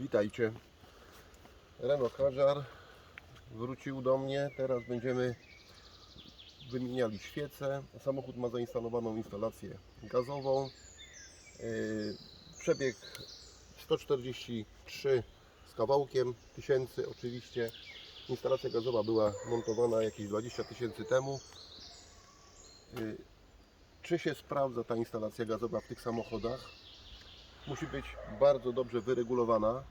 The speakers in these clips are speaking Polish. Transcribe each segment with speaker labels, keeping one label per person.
Speaker 1: Witajcie. Renault Kadżar wrócił do mnie. Teraz będziemy wymieniali świece. Samochód ma zainstalowaną instalację gazową. Yy, Przebieg 143 z kawałkiem tysięcy oczywiście. Instalacja gazowa była montowana jakieś 20 tysięcy temu. Yy, Czy się sprawdza ta instalacja gazowa w tych samochodach? musi być bardzo dobrze wyregulowana,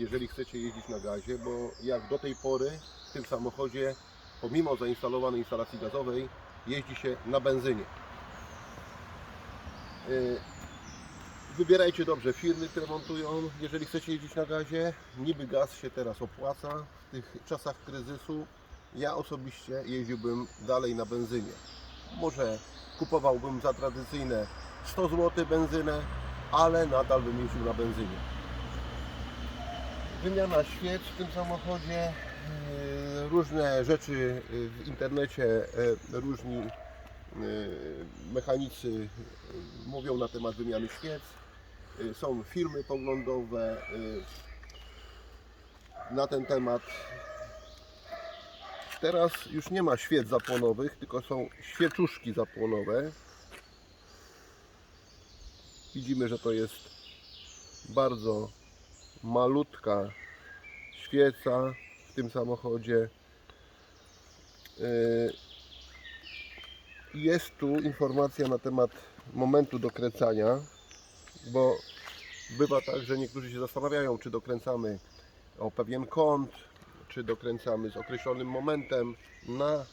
Speaker 1: jeżeli chcecie jeździć na gazie, bo jak do tej pory w tym samochodzie, pomimo zainstalowanej instalacji gazowej, jeździ się na benzynie. Yy, Wybierajcie dobrze firmy, które montują, jeżeli chcecie jeździć na gazie. Niby gaz się teraz opłaca w tych czasach kryzysu. Ja osobiście jeździłbym dalej na benzynie. Może kupowałbym za tradycyjne 100 zł benzynę, ale nadal bym jeździł na benzynie. Wymiana świec w tym samochodzie, yy, różne rzeczy yy, w internecie, yy, różni mechanicy mówią na temat wymiany świec. Są filmy poglądowe na ten temat. Teraz już nie ma świec zapłonowych, tylko są świeczuszki zapłonowe. Widzimy, że to jest bardzo malutka świeca w tym samochodzie. Yy, Jest tu informacja na temat momentu dokręcania, bo bywa tak, że niektórzy się zastanawiają, czy dokręcamy o pewien kąt, czy dokręcamy z określonym momentem. Na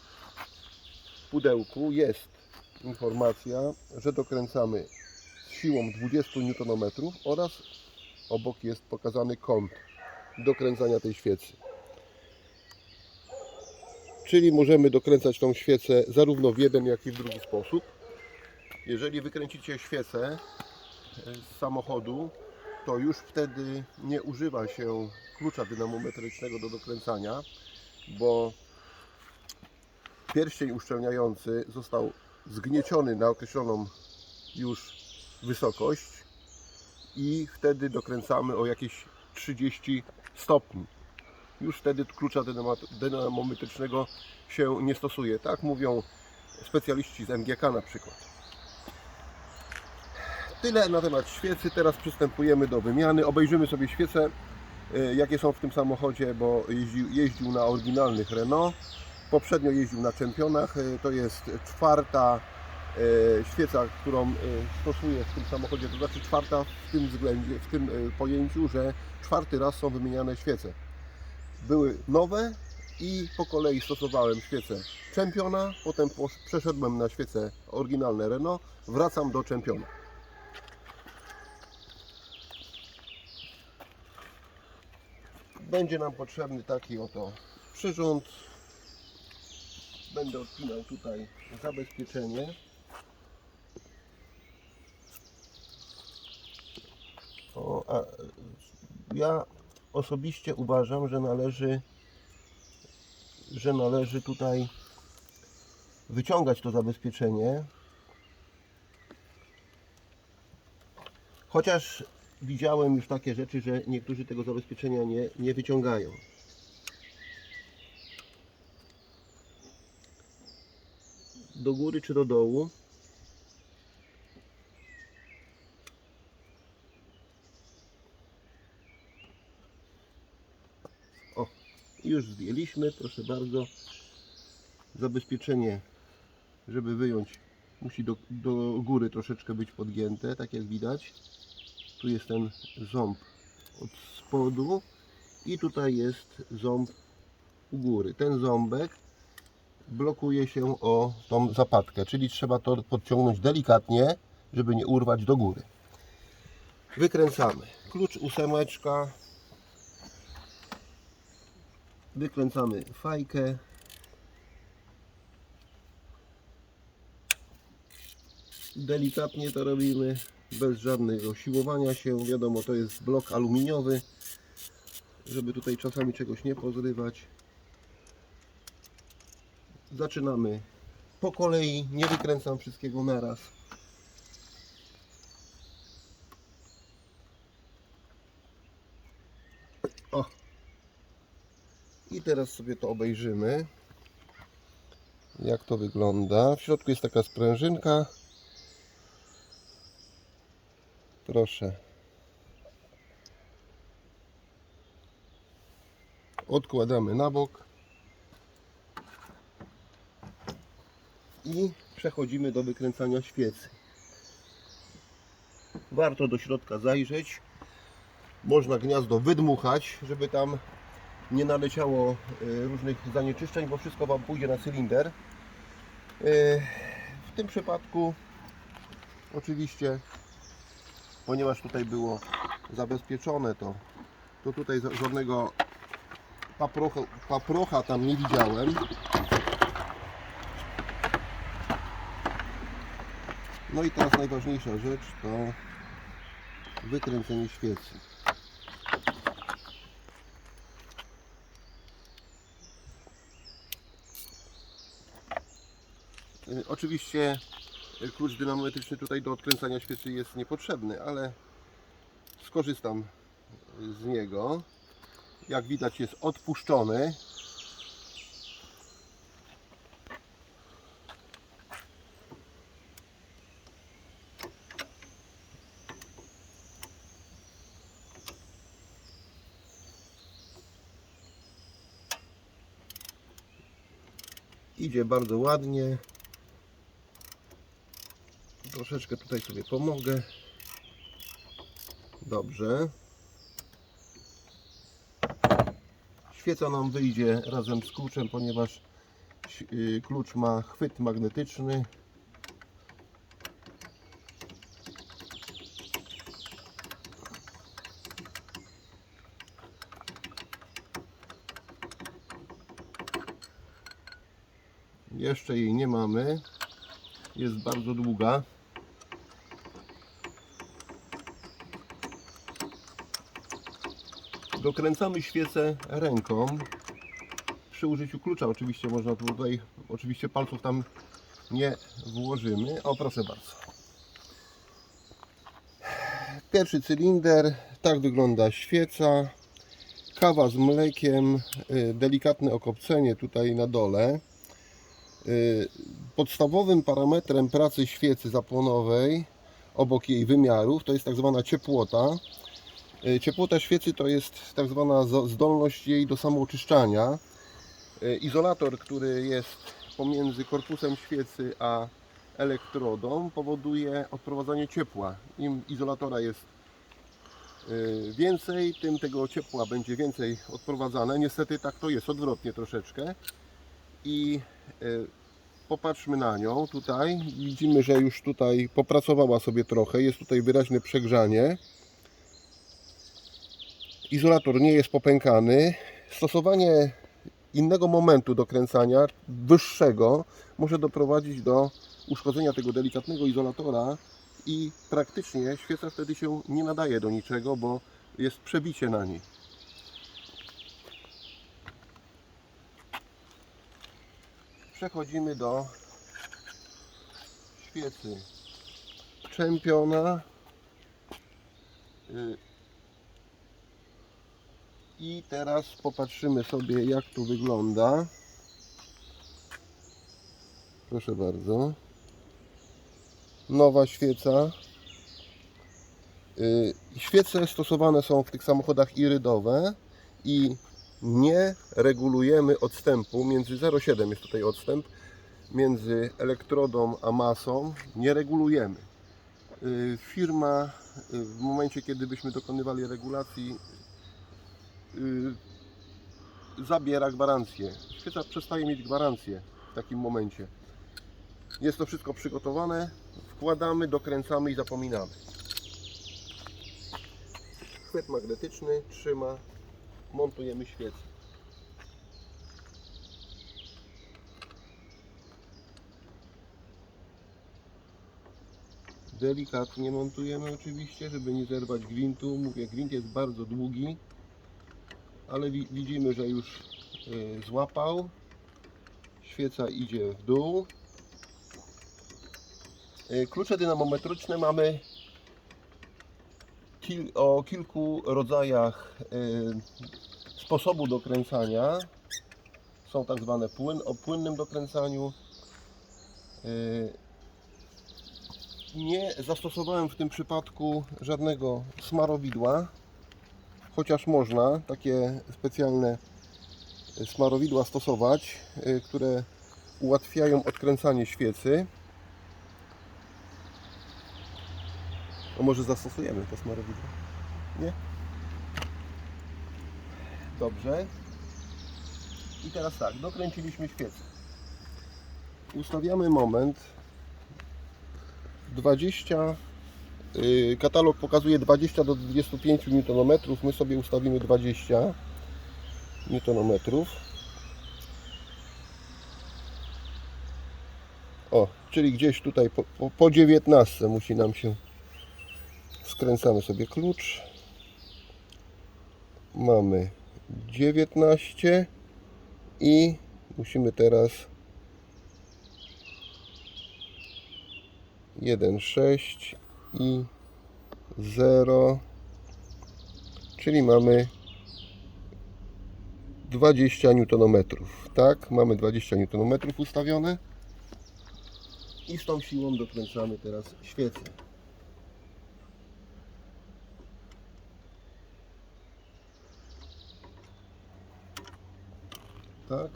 Speaker 1: pudełku jest informacja, że dokręcamy z siłą 20 Nm oraz obok jest pokazany kąt dokręcania tej świecy. Czyli możemy dokręcać tą świecę zarówno w jeden, jak i w drugi sposób. Jeżeli wykręcicie świecę e, z samochodu, to już wtedy nie używa się klucza dynamometrycznego do dokręcania, bo pierścień uszczelniający został zgnieciony na określoną już wysokość i wtedy dokręcamy o jakieś 30 stopni. Już wtedy klucza dynamometrycznego się nie stosuje. Tak mówią specjaliści z MGK na przykład. Tyle na temat świecy. Teraz przystępujemy do wymiany. Obejrzymy sobie świece, y, jakie są w tym samochodzie, bo jeździł, jeździł na oryginalnych Renault. Poprzednio jeździł na czempionach. Y, To jest czwarta e, świeca, którą e, stosuję w tym samochodzie, to znaczy czwarta w tym względzie, w tym e, pojęciu, że czwarty raz są wymieniane świece. Były nowe i po kolei stosowałem świecę Czempiona, potem przeszedłem na świece oryginalne Renault, wracam do Czempiona. Będzie nam potrzebny taki oto przyrząd. Będę odpinał tutaj zabezpieczenie. Ja osobiście uważam, że należy, że należy tutaj wyciągać to zabezpieczenie. Chociaż widziałem już takie rzeczy, że niektórzy tego zabezpieczenia nie, nie wyciągają. Do góry czy do dołu? O, już zdjęliśmy, proszę bardzo. Zabezpieczenie, żeby wyjąć, musi do, do góry troszeczkę być podgięte, tak jak widać. Tu jest ten ząb od spodu i tutaj jest ząb u góry. Ten ząbek blokuje się o tą zapadkę, czyli trzeba to podciągnąć delikatnie, żeby nie urwać do góry. Wykręcamy. Klucz ósemeczka. Wykręcamy fajkę. Delikatnie to robimy, bez żadnego siłowania się. Wiadomo, to jest blok aluminiowy, żeby tutaj czasami czegoś nie pozrywać. Zaczynamy po kolei, nie wykręcam wszystkiego naraz. Teraz sobie to obejrzymy. Jak to wygląda. W środku jest taka sprężynka. Proszę. Odkładamy na bok. I przechodzimy do wykręcania świecy. Warto do środka zajrzeć. Można gniazdo wydmuchać, żeby tam nie naleciało y, różnych zanieczyszczeń, bo wszystko Wam pójdzie na cylinder. Y, W tym przypadku oczywiście, ponieważ tutaj było zabezpieczone to, to tutaj żadnego paprocha, paprocha tam nie widziałem. No i teraz najważniejsza rzecz to wykręcenie świecy. Oczywiście y, klucz dynamometryczny tutaj do odkręcania świecy jest niepotrzebny, ale skorzystam z niego. Jak widać jest odpuszczony. Idzie bardzo ładnie. Troszeczkę tutaj sobie pomogę. Dobrze. Świeca nam wyjdzie razem z kluczem, ponieważ y, klucz ma chwyt magnetyczny. Jeszcze jej nie mamy. Jest bardzo długa. Dokręcamy świecę ręką. Przy użyciu klucza oczywiście można tutaj, oczywiście palców tam nie włożymy. O proszę bardzo. Pierwszy cylinder, tak wygląda świeca. Kawa z mlekiem, y, delikatne okopcenie tutaj na dole. Y, Podstawowym parametrem pracy świecy zapłonowej obok jej wymiarów to jest tak zwana ciepłota. Y, Ciepłota świecy to jest tak zwana zdolność jej do samooczyszczania. Y, Izolator, który jest pomiędzy korpusem świecy a elektrodą powoduje odprowadzanie ciepła. Im izolatora jest y, więcej, tym tego ciepła będzie więcej odprowadzane. Niestety tak to jest, odwrotnie troszeczkę. I popatrzmy na nią tutaj. Widzimy, że już tutaj popracowała sobie trochę. Jest tutaj wyraźne przegrzanie. Izolator nie jest popękany. Stosowanie innego momentu do kręcania, wyższego, może doprowadzić do uszkodzenia tego delikatnego izolatora i praktycznie świeca wtedy się nie nadaje do niczego, bo jest przebicie na niej. Przechodzimy do świecy czempiona. I teraz popatrzymy sobie jak tu wygląda. Proszę bardzo. Nowa świeca. Y, Świece stosowane są w tych samochodach irydowe i nie regulujemy odstępu. Między 0,7 jest tutaj odstęp. Między elektrodą a masą nie regulujemy. Y, Firma y, w momencie, kiedy byśmy dokonywali regulacji zabiera gwarancję. Świeca przestaje mieć gwarancję w takim momencie. Jest to wszystko przygotowane, wkładamy, dokręcamy i zapominamy. Chwyt magnetyczny trzyma, montujemy świecę. Delikatnie montujemy oczywiście, żeby nie zerwać gwintu. Mówię, gwint jest bardzo długi, ale wi- widzimy, że już y, złapał. Świeca idzie w dół. Y, Klucze dynamometryczne mamy kil, o kilku rodzajach y, sposobu dokręcania. Są tak zwane płyn, o płynnym dokręcaniu. Y, nie zastosowałem w tym przypadku żadnego smarowidła, chociaż można takie specjalne smarowidła stosować, y, które ułatwiają odkręcanie świecy. A może zastosujemy to smarowidło? Nie? Dobrze. I teraz tak, dokręciliśmy świecę. Ustawiamy moment 20 yy, katalog pokazuje 20 do 25 Nm, my sobie ustawimy 20 Nm. O, czyli gdzieś tutaj po, po, po 19 musi nam się skręcamy sobie klucz. Mamy 19 i musimy teraz 1,6 i 0 czyli mamy 20 Nm tak, mamy 20 Nm ustawione. I z tą siłą dokręcamy teraz świecę. Tak.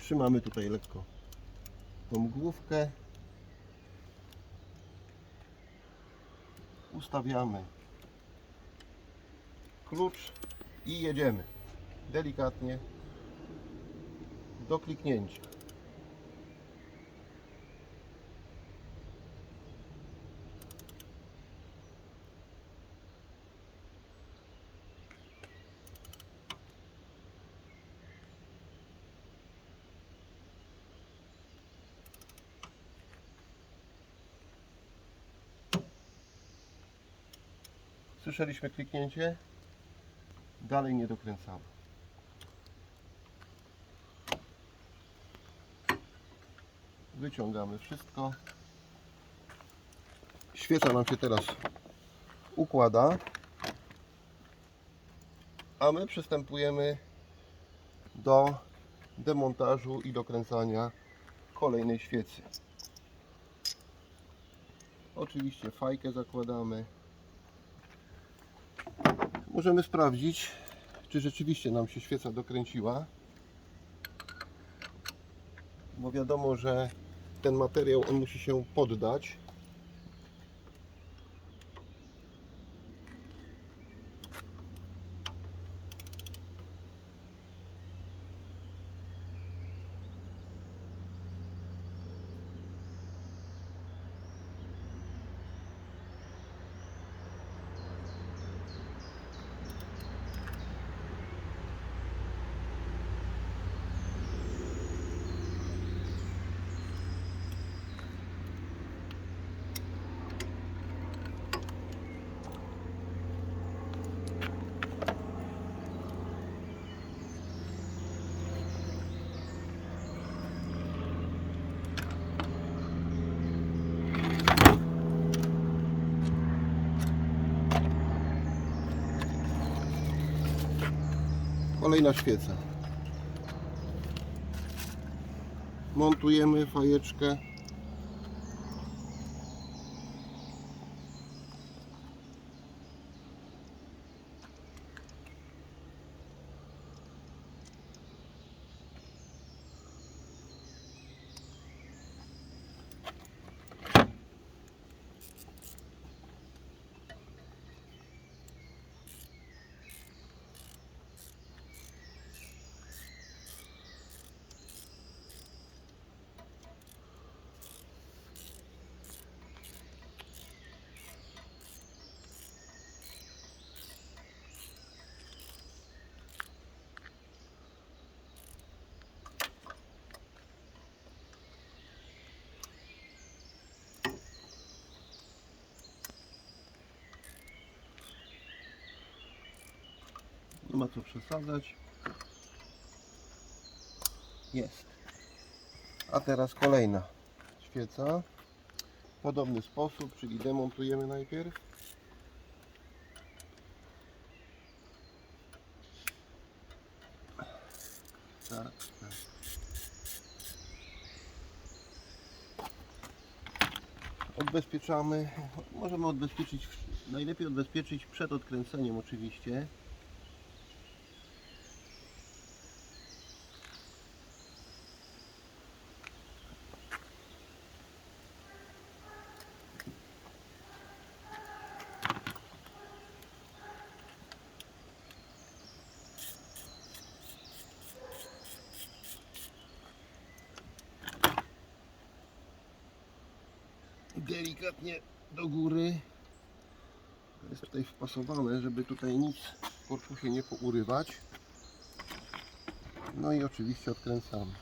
Speaker 1: Trzymamy tutaj lekko tą główkę ustawiamy klucz i jedziemy. Delikatnie do kliknięcia Słyszeliśmy kliknięcie? Dalej nie dokręcamy. Wyciągamy wszystko. Świeca nam się teraz układa. A my przystępujemy do demontażu i dokręcania kolejnej świecy. Oczywiście fajkę zakładamy. Możemy sprawdzić, czy rzeczywiście nam się świeca dokręciła. Bo wiadomo, że ten materiał on musi się poddać. Kolejna świeca. Montujemy fajeczkę. Nie ma co przesadzać. Jest. A teraz kolejna świeca. Podobny sposób, czyli demontujemy najpierw. Tak, tak. Odbezpieczamy. Możemy odbezpieczyć, najlepiej odbezpieczyć przed odkręceniem oczywiście. Delikatnie do góry. Jest tutaj wpasowane, żeby tutaj nic w korpusie nie pourywać. No i oczywiście odkręcamy.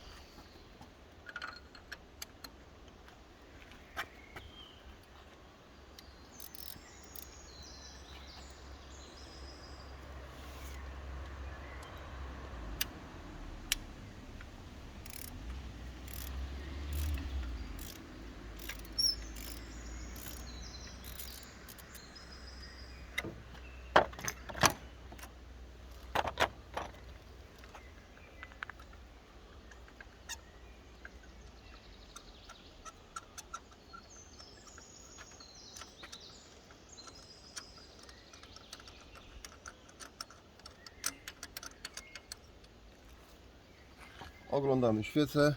Speaker 1: Oglądamy świecę.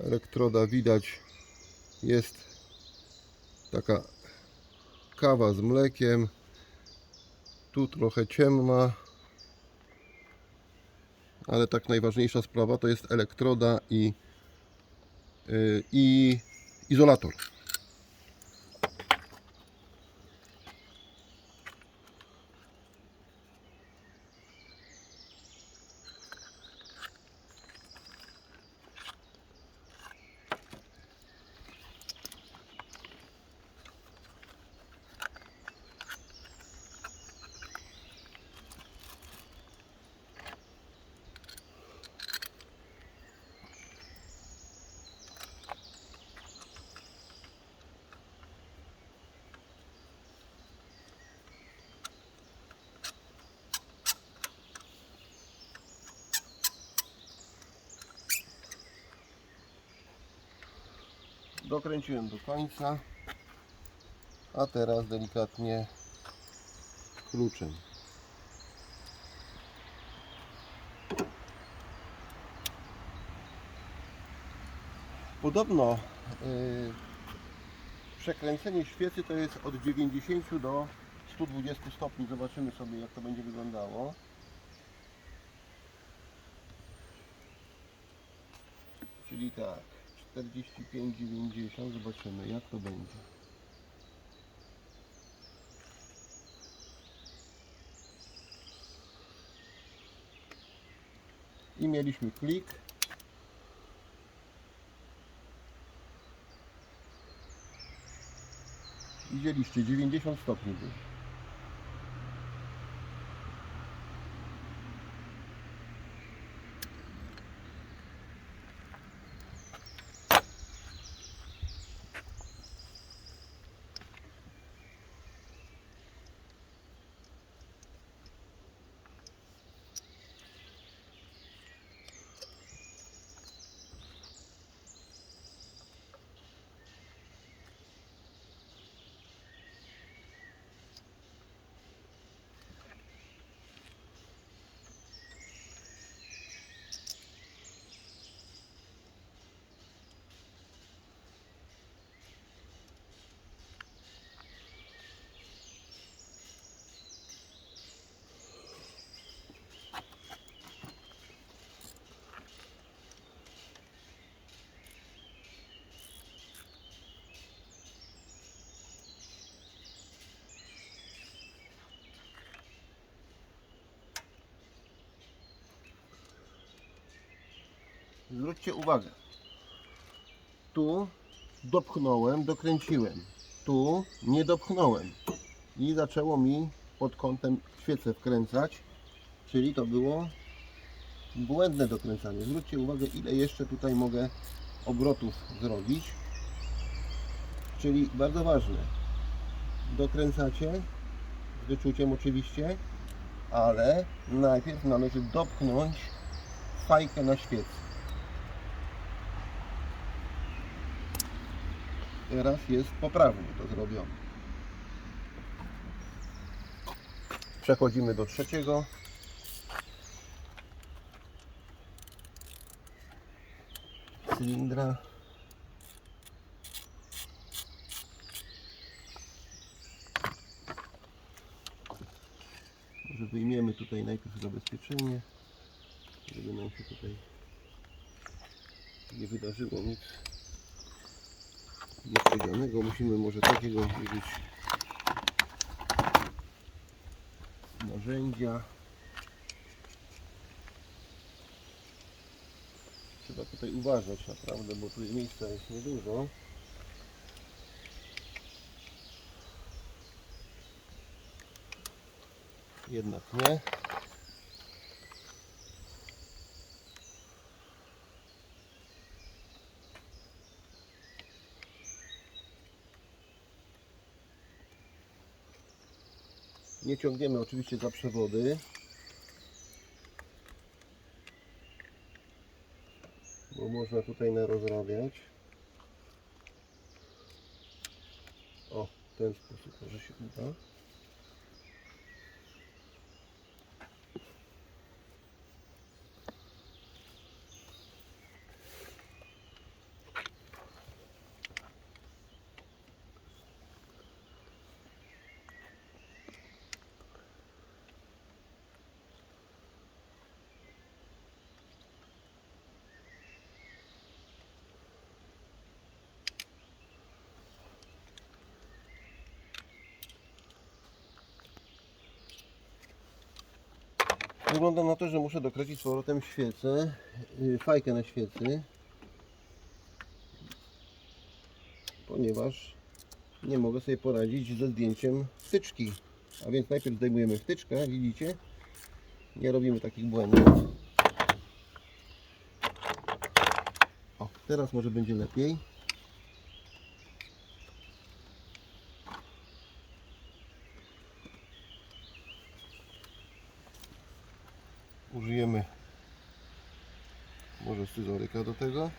Speaker 1: Elektroda widać jest taka kawa z mlekiem. Tu trochę ciemna. Ale tak najważniejsza sprawa to jest elektroda i, yy, i izolator. Dokręciłem do końca. A teraz delikatnie kluczem. Podobno yy, przekręcenie świecy to jest od 90 do 120 stopni. Zobaczymy sobie jak to będzie wyglądało. Czyli tak, 45-90, zobaczymy jak to będzie. I mieliśmy klik. Widzieliście, 90 stopni było. Zwróćcie uwagę. Tu dopchnąłem, dokręciłem. Tu nie dopchnąłem. I zaczęło mi pod kątem świecę wkręcać. Czyli to było błędne dokręcanie. Zwróćcie uwagę, ile jeszcze tutaj mogę obrotów zrobić. Czyli bardzo ważne. Dokręcacie z wyczuciem oczywiście ale najpierw należy dopchnąć fajkę na świec. Teraz jest poprawnie to zrobione. Przechodzimy do trzeciego. Cylindra. Może wyjmiemy tutaj najpierw zabezpieczenie, żeby nam się tutaj nie wydarzyło nic niespodzianego. Musimy może takiego użyć narzędzia. Trzeba tutaj uważać naprawdę, bo tu miejsca jest niedużo. Jednak nie. Nie ciągniemy oczywiście za przewody. Bo można tutaj narozrabiać. O, w ten sposób może się uda. Wygląda na to, że muszę dokręcić z powrotem świecę, yy, fajkę na świecy, ponieważ nie mogę sobie poradzić ze zdjęciem wtyczki. A więc najpierw zdejmujemy wtyczkę, widzicie? Nie robimy takich błędów. O, teraz może będzie lepiej. Użyjemy może scyzoryka do tego.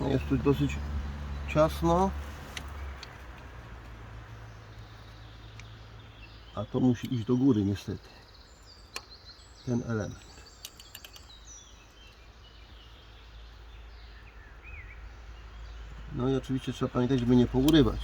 Speaker 1: No, Jest tu dosyć ciasno. A to musi iść do góry niestety. Ten element. No i oczywiście trzeba pamiętać, żeby nie pourywać.